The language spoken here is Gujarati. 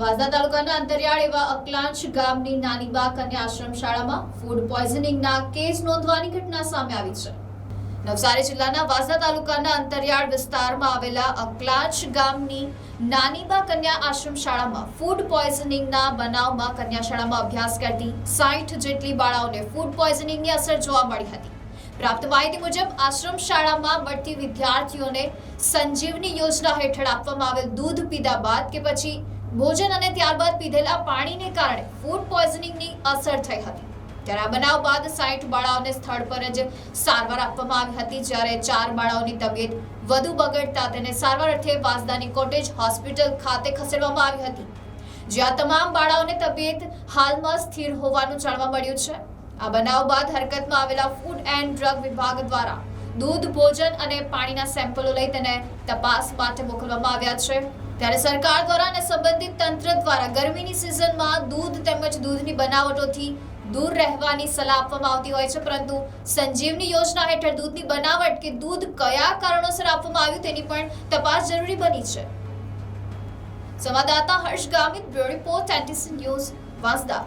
વાંસદા તાલુકાના અંતરિયાળ એવા અકલાંચ ગામની નાની બા કન્યા આશ્રમ શાળામાં ફૂડ પોઈઝનિંગના કેસ નોંધવાની ઘટના સામે આવી છે. નવસારી જિલ્લાના વાંસદા તાલુકાના અંતરિયાળ વિસ્તારમાં આવેલા અકલાંચ ગામની નાનીબા કન્યા આશ્રમ શાળામાં ફૂડ પોઈઝનિંગના બનાવમાં કન્યા શાળામાં અભ્યાસ કરતી સાઠ જેટલી બાળાઓને ફૂડ પોઈઝનિંગની અસર જોવા મળી હતી. પ્રાપ્ત માહિતી મુજબ, આશ્રમ શાળામાં મળતી વિદ્યાર્થીઓને સંજીવની યોજના હેઠળ આપવામાં આવેલ દૂધ પીધા બાદ કે પછી ભોજન અને ત્યારબાદ પીધેલા પાણીને કારણે ફૂડ પોઈઝનિંગની અસર થઈ હતી. ત્યારે આ બનાવ બાદ સાઠ બાળાઓને સ્થળ પર જ સારવાર આપવામાં આવી હતી, જ્યારે ચાર બાળાઓની તબિયત વધુ બગડતા તેને સારવાર અર્થે વાસદાની કોટેજ હોસ્પિટલ ખાતે ખસેડવામાં આવી હતી. જ્યાં તમામ બાળાઓની તબિયત હાલમાં સ્થિર હોવાનું જાણવા મળ્યું છે. આ બનાવ બાદ હરકતમાં આવેલા ફૂડ એન્ડ ડ્રગ વિભાગ દ્વારા દૂધ, ભોજન અને પાણીના સેમ્પલો લઈ તેને તપાસ માટે મોકલવામાં આવ્યા છે. ત્યારે સરકાર દ્વારા અને સંબંધિત તંત્ર દ્વારા ગરમીની સિઝનમાં દૂધ તેમજ દૂધની બનાવટોથી દૂર રહેવાની સલાહ આપવામાં આવતી હોય છે. પરંતુ સંજીવની યોજના હેઠળ દૂધની બનાવટ કે દૂધ કયા કારણોસર આપવામાં આવ્યું તેની પણ તપાસ જરૂરી બની છે. સંવાદદાતા Harsh Gamit, bureau report NTC news Vansda.